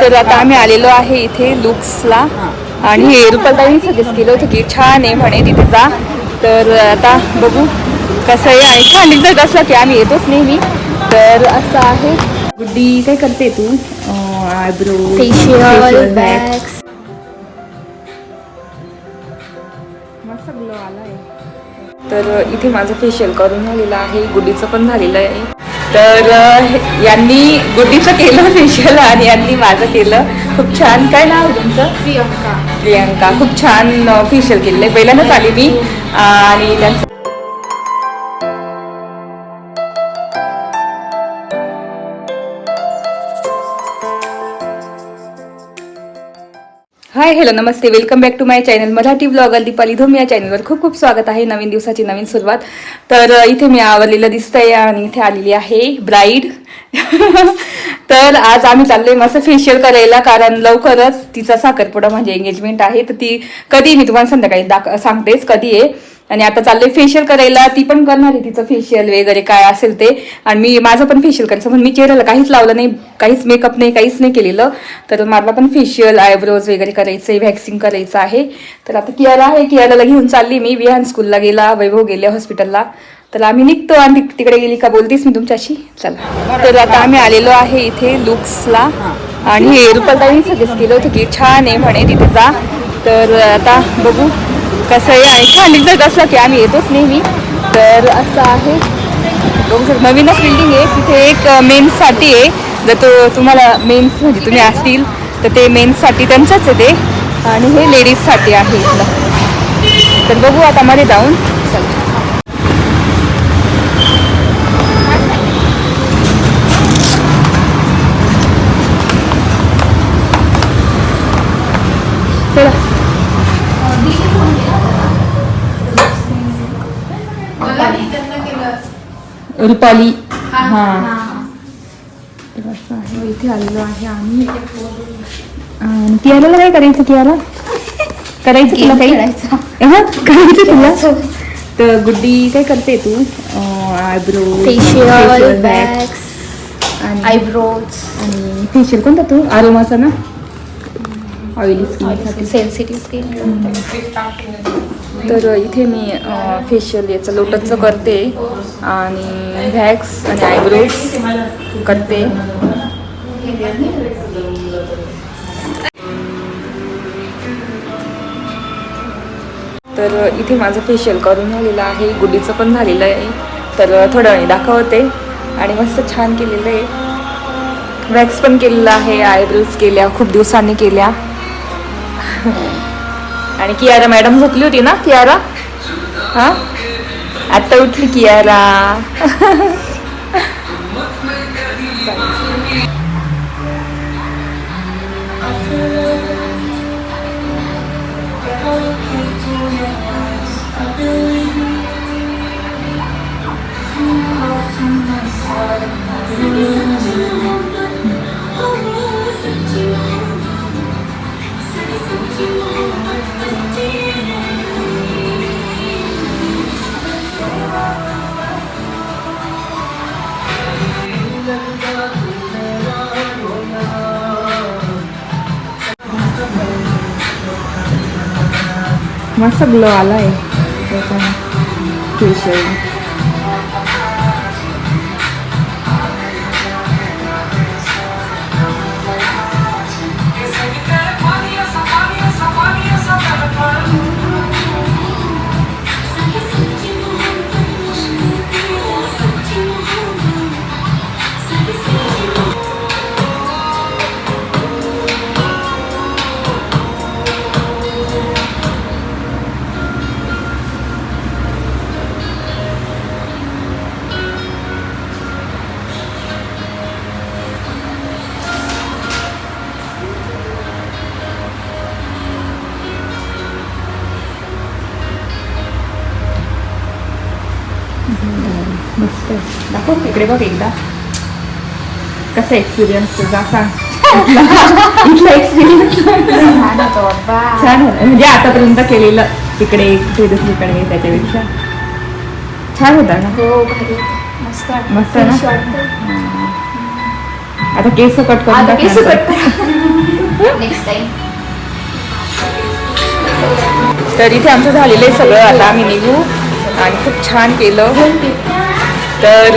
तर आता आम्ही आलेलो आहे इथे लुक्सला. आणि हे रुपालताईने सजेस्ट केलं होतं की छान आहे म्हणे तिथे जा. तर आता बघू कसं आहे. आणि छान रिझल्ट असला की आम्ही येतोच नेहमी. तर असं आहे. गुड्डी काय करते तू? आयब्रो फेशियल मस्त ग्लो आलाय तर इथे माझं फेशियल करून झालेलं आहे. गुड्डीचं पण झालेलं आहे. तर यांनी गुड्डीचं केलं फेशियल आणि यांनी माझं केलं. खूप छान. काय नाव तुमचं? प्रियंका. प्रियंका. खूप छान फेशियल केलेलं आहे. पहिल्यांदाच आली मी. आणि त्यांचं hi hello Namaste. Welcome back to my channel Marathi blogger Deepali Dhom या चॅनलवर खूप खूप स्वागत आहे. नवीन दिवसाची नवीन सुरुवात. तर इथे मी आवरलेलं दिसतंय आणि इथे आलेली आहे ब्राईड तर आज आम्ही चाललोय मस्त फेशियल करायला कारण लवकरच तिचा साखरपुडा म्हणजे एंगेजमेंट आहे. तर ती कधी मी तुम्हाला संध्याकाळी दाख सांगतेच कधी आहे आणि आता चाललंय फेशियल करायला. ती पण करणार आहे तिचं फेशियल वगैरे काय असेल ते. आणि मी माझं पण फेशियल करायचं. म्हणून मी चेहऱ्याला काहीच लावलं नाही काहीच मेकअप नाही काहीच नाही केलेलं. तर मला पण फेशियल आयब्रोज वगैरे करायचं आहे व्हॅक्सिंग करायचं आहे. तर आता कियाला आहे. कियाला घेऊन चालली मी. विहान स्कूलला गेला वैभव गेले हॉस्पिटलला तर आम्ही निघतो. आणि तिकडे गेली का बोलतेस मी तुमच्याशी? चला. तर आता आम्ही आलेलो आहे इथे लुक्सला. आणि हे रुपालताईने सजेस्ट केलं होतं की छान आहे म्हणे तिथे जा. तर आता बघू. कसंही आहे छान रिझल्ट असला की आम्ही येतोच नेहमी तर असं आहे. बघू शकता नवीनच बिल्डिंग आहे. तिथे एक मेन्ससाठी आहे. जर तो तुम्हाला मेन्स म्हणजे तुम्ही असतील तर ते मेन्ससाठी त्यांचंच आहे ते. आणि हे लेडीजसाठी आहे इथलं. तर बघू आता मध्ये जाऊन. चला. रुपाली. हां असं आहे इथे आलेलो आहे आम्ही. आणि कियाला काय करायचं कियाला करायचं तुला काही? हा, करायचं तुला? तर गुड्डी काय करते तू? आयब्रो फेशियल बॅग्स आणि आयब्रोज आणि फेशियल कोणता तू? आरोमाचा ना? ऑइली स्किनसाठी सेन्सिटिव्ह स्किन तर इथे मी फेशियल याचं लोटसचं करते आणि व्हॅक्स आणि आयब्रोज करते. तर इथे माझं फेशियल करून झालेलं आहे. गुड्डीचं पण झालेलं आहे. तर थोड्या वेळी दाखवते. आणि मस्त छान केलेलं आहे. वॅक्स पण केलेलं आहे. आयब्रोज केल्या. खूप दिवसांनी केल्या. आणि कियारा मॅडम झोपली होती ना कियारा? हा? आता उठली कियारा. मस्त ग्लो आलाय फेशियल मस्त दाखव इकडे बघ एकदा कसा एक्सपिरियन्स तुझा सांग इथला एक्सपिरियन्स छान होता म्हणजे आतापर्यंत केलेलं तिकडे कुठे दुसरीकडे त्याच्यापेक्षा छान होता ना मस्त ना? आता केस कट करून केस. कट नेक्स्ट टाइम तर इथे आमचं झालेलं आहे सगळं आता आम्ही निघू आणि खूप छान केलं तर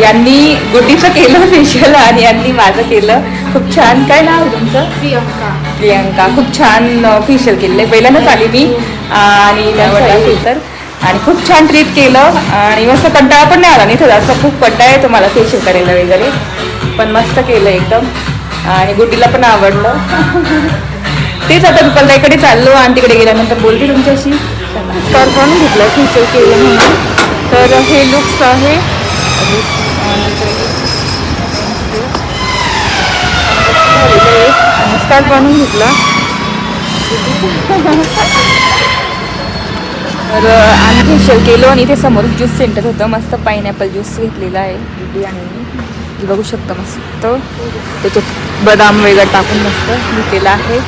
यांनी गुड्डीचं केलं फेशियल आणि यांनी माझं केलं. खूप छान. काय नाव तुमचं? प्रियंका. प्रियंका. खूप छान फेशियल केलेलं आहे. पहिल्यांदाच आली मी. आणि त्यावर तर. आणि खूप छान ट्रीट केलं. आणि मस्त कंटाळा पण नाही आला नाही तर असं खूप कंटाळा येतो मला फेशियल करायला वगैरे. पण मस्त केलं एकदम. आणि गुड्डीला पण आवडलं. तेच आता रुपलताईकडे चाललो आणि तिकडे गेल्यानंतर बोलते तुमच्याशी. स्कॉर पण घेतलं फेशियल केलं म्हणून. तर हे लुक्स आहे. स्कार्फ बांधून घेतला. तर आम्ही फेशियल केलो आणि इथे समोर ज्यूस सेंटर होतं. मस्त पायनॅपल ज्यूस घेतलेला आहे. दिदी आणि मी बघू शकता मस्त. त्याच्यात बदाम वगैरे टाकून मस्त घेतलेला आहे.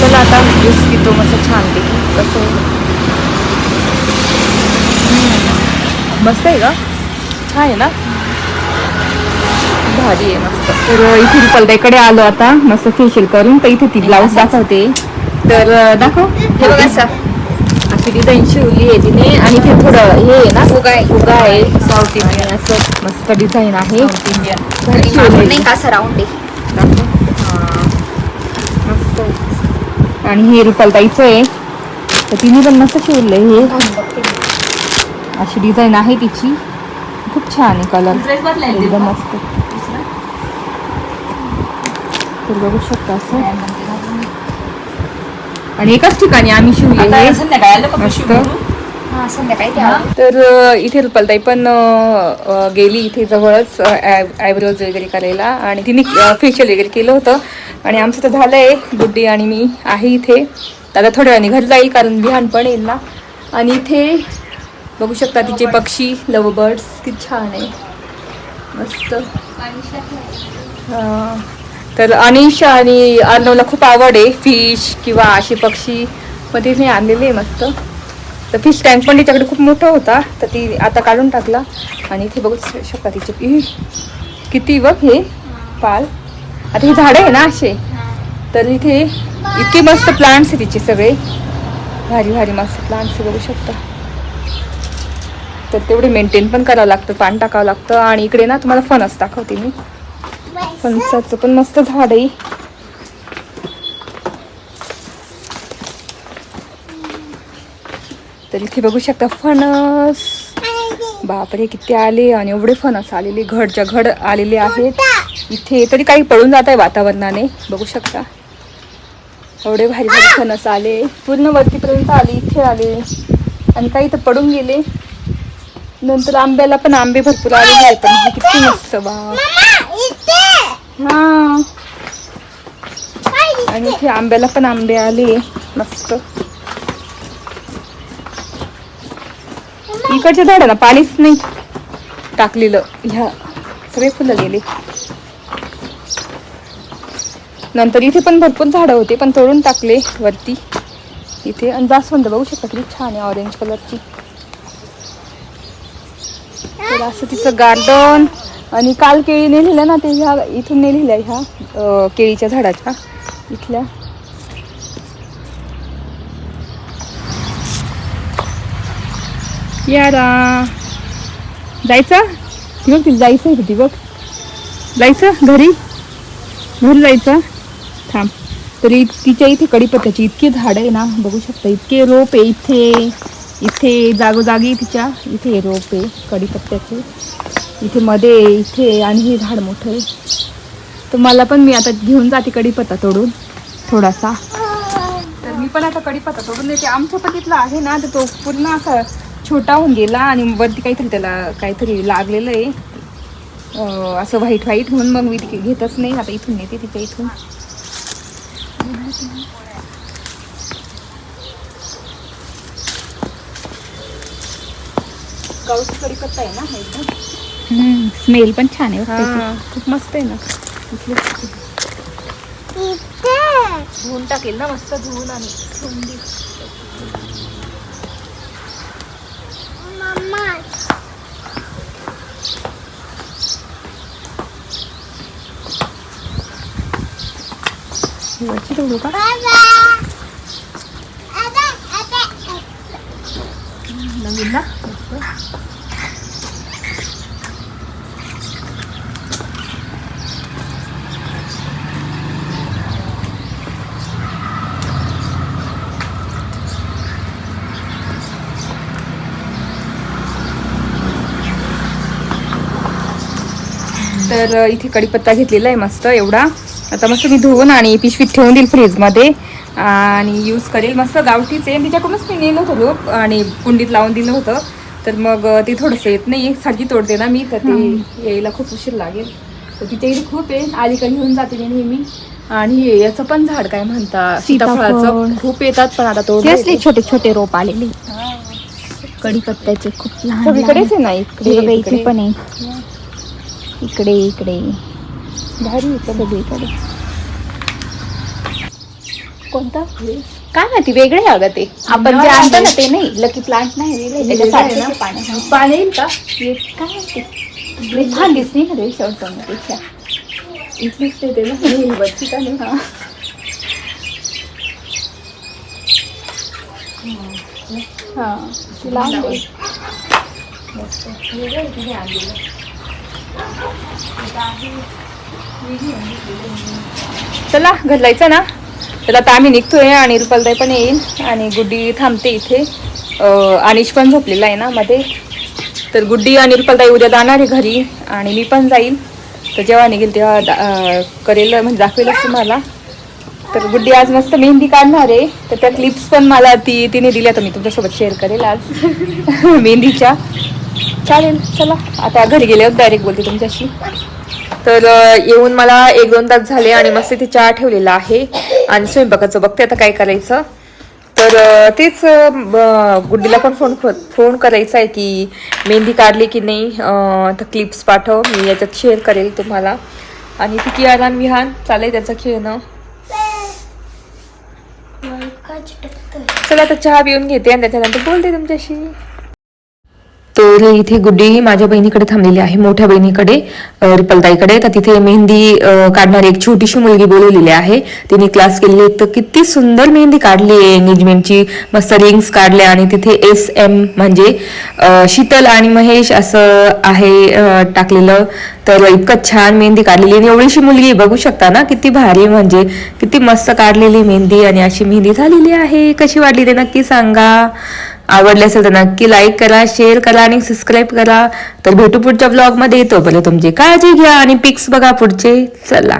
चला आता ज्यूस पितो मस्त छान पैकी कसं मस्त आहे का? छान आहे ना? भारी आहे मस्त. तर इथे रुपलताईकडे आलो आता मस्त फेशियल करून. तर इथे ती ब्लाऊज दाखवते. तर दाखव. हे बघा अशी डिझाईन शिवली आहे तिने. आणि ते थोडं हे आहे ना फुगा आहे. फुगा आहे. साऊथ इंडियन असं मस्त डिझाईन आहे. का आहे. हा. मस्त आणि हे रुपलताईचं आहे. तर तिने पण मस्त शिवलंय हे. अशी डिझाईन आहे तिची. खूप छान आहे कलर. एकदम मस्त. तर बघू शकता असं. आणि एकाच ठिकाणी आम्ही शिवले. तर इथे रुपलताई पण गेली इथे जवळच आयब्रोज वगैरे करायला. आणि तिने फेशियल वगैरे केलं होतं. आणि आमचं तर झालं आहे गुड्डी आणि मी आहे इथे. आता थोड्या वेळाने घरी जाईल कारण बिहान पण येईल ना. आणि इथे बघू शकता तिचे पक्षी लव बर्ड्स किती छान आहे. मस्त. तर अनिश आणि अर्णवला खूप आवड आहे फिश किंवा असे पक्षी. मग तिने आणलेले आहे मस्त. तर फिश टँक पण तिच्याकडे खूप मोठा होता तर ती आता काढून टाकला. आणि इथे बघू शकता तिचे किती बघ हे पाल. आता हे झाडं आहे ना असे. तर इथे इतके मस्त प्लांट्स आहे तिचे सगळे. भारी भारी मस्त प्लांट्स बघू शकता. तर तेवढे मेंटेन पण करावं लागतं पाणी टाकावं लागतं आणि इकडे ना तुम्हाला फणस दाखवते मी. फणसाचं पण मस्त झाड आहे. तर इथे बघू शकता फणस. बापरे किती आले आणि एवढे फणस आलेले घडच्या घड आलेले आहेत. इथे तरी काही पडून जात आहे वातावरणाने बघू शकता. एवढे भारी भारी फणस आले पूर्ण वरतीपर्यंत आले इथे आले. आणि काही तर पडून गेले. नंतर आंब्याला पण आंबे भरपूर आलेले आहेत पण हे किती मस्त बा हा. आणि इथे. आंब्याला पण आंबे आले. मस्त. इकडच्या झाडांना पाणीच नाही. टाकलेलं. ह्या सगळे फुलं गेले. नंतर इथे पण भरपूर झाडं होते पण तोडून टाकले वरती. इथे. आणि जास्वंद बघू शकता किती छान आहे ऑरेंज कलरची तर असं तिचं गार्डन आणि काल केळी नेलेल्या ना ते ह्या इथून नेलेल्या ह्या केळीच्या झाडाच्या. इथल्या. यारा. जायचं? ती बघ तिला जायचं आहे ती बघ. जायचं घरी? घरी जायचं? थांब. तरी तिच्या इथे कडीपत्त्याची इतकी झाडं आहे ना बघू शकता इतके रोप आहे इथे. इथे जागोजागी तिच्या इथे रोप आहे कडीपत्त्याचे इथे मध्ये आहे, इथे आणि हे झाड मोठं आहे. तर मला पण मी आता घेऊन जाते कडीपत्ता तोडून थोडासा. तर मी पण आता कडीपत्ता तोडून येते आमच्या पण तिथला आहे ना तर तो पूर्ण असा छोटा होऊन गेला आणि वरती काहीतरी त्याला काहीतरी लागलेलं आहे. असं व्हाईट व्हाईट म्हणून मग मी घेतच नाही. आता इथून नेते तिच्या इथून. गावची कढीपत्ता आहे ना हा एकदम स्मेल पण छान आहे खूप मस्त आहे ना. धुवून टाकेल ना मस्त धुवून आणि धुवून शिवाची तोडू का? नवीन ना? तर इथे कढीपत्ता घेतलेला आहे मस्त एवढा. आता मस्त मी धुवून आणि पिशवीत ठेवून देईल फ्रीजमध्ये आणि यूज करेल. मस्त गावठीच आहे. तिच्याकडूनच मी नेलं होतं आणि कुंडीत लावून दिलं होतं. तर मग ते थोडंसं येत नाही सारखी तोडते ना मी. तर ते यायला खूप उशीर लागेल. तर तिच्या इथे खूप आहे. अलीकडे घेऊन जाते मी नेहमी. आणि याचं पण झाड काय म्हणता? सीताफळाचं सीताफळ. खूप येतात पण आता ते छोटे छोटे रोप आलेले. कढीपत्त्याचे खूप लहान सगळीकडेच आहे. ना? इकडे इकडे. पण आहे. इकडे इकडे. भारी. सगळीकडे. कोणता? काय माहिती वेगळे आहे अगं ते. आपण जे. आणतो ना ते नाही लकी प्लांट नाही वेगळे. पाणी येईल का? काय माहिती छान दिसते ना रे पेक्षा इथलीच ते ते ना? ही वरची का नाही? हा. हा. लांब आहे. चला घरलायचं ना? तर आता आम्ही निघतोय आणि रुपालताई पण येईल आणि गुड्डी थांबते इथे. अनिश पण झोपलेला आहे ना मध्ये. तर गुड्डी आणि रुपालताई उद्या जाणार आहे घरी आणि मी पण जाईल. तर जेव्हा निघेल तेव्हा दा- करेल म्हणजे दाखवेलच तुम्हाला. तर गुड्डी आज मस्त मेहंदी काढणार आहे. तर त्या क्लिप्स पण मला ती तिने दिल्या तर मी तुमच्यासोबत शेअर करेल आज. मेहंदीच्या. चालेल चला. आता घरी गेल्यावर डायरेक्ट बोलते तुमच्याशी. तर येऊन मला एक दोन तास झाले आणि मस्त इथे चहा ठेवलेला आहे. आणि स्वयंपाकाचं बघते आता काय करायचं. तर तेच गुड्डीला पण फोन फोन करायचा आहे की मेहंदी काढली की नाही. तर क्लिप्स पाठव मी याच्यात शेअर करेल तुम्हाला. आणि ती कियारान विहान चालेल त्याचं खेळणं. चला आता चहा पिऊन घेते आणि त्याच्यानंतर बोलते तुमच्याशी. तर इथे गुड्डी माझ्या बहिणीकडे थांबलेली आहे मोठ्या बहिणीकडे रिपलताईकडे. तर तिथे मेहंदी काढणारी एक छोटीशी मुलगी बोलवलेली आहे. तिने क्लास केलेली तर किती सुंदर मेहंदी काढली आहे एंगेजमेंटची मस्त रिंग्स काढल्या आणि तिथे एस एम म्हणजे शीतल आणि महेश असं आहे टाकलेलं. तर इतकं छान मेहंदी काढलेली आणि एवढीशी मुलगी बघू शकता ना किती भारी म्हणजे. किती मस्त काढलेली मेहंदी आणि अशी मेहंदी झालेली आहे. कशी वाटली ते नक्की सांगा. आवडले असेल तर नक्की लाईक करा शेअर करा आणि सबस्क्राईब करा. तर भेटू पुढच्या ब्लॉगमध्ये येतो पहिले तुमची काळजी घ्या आणि पिक्स बघा पुढचे. चला.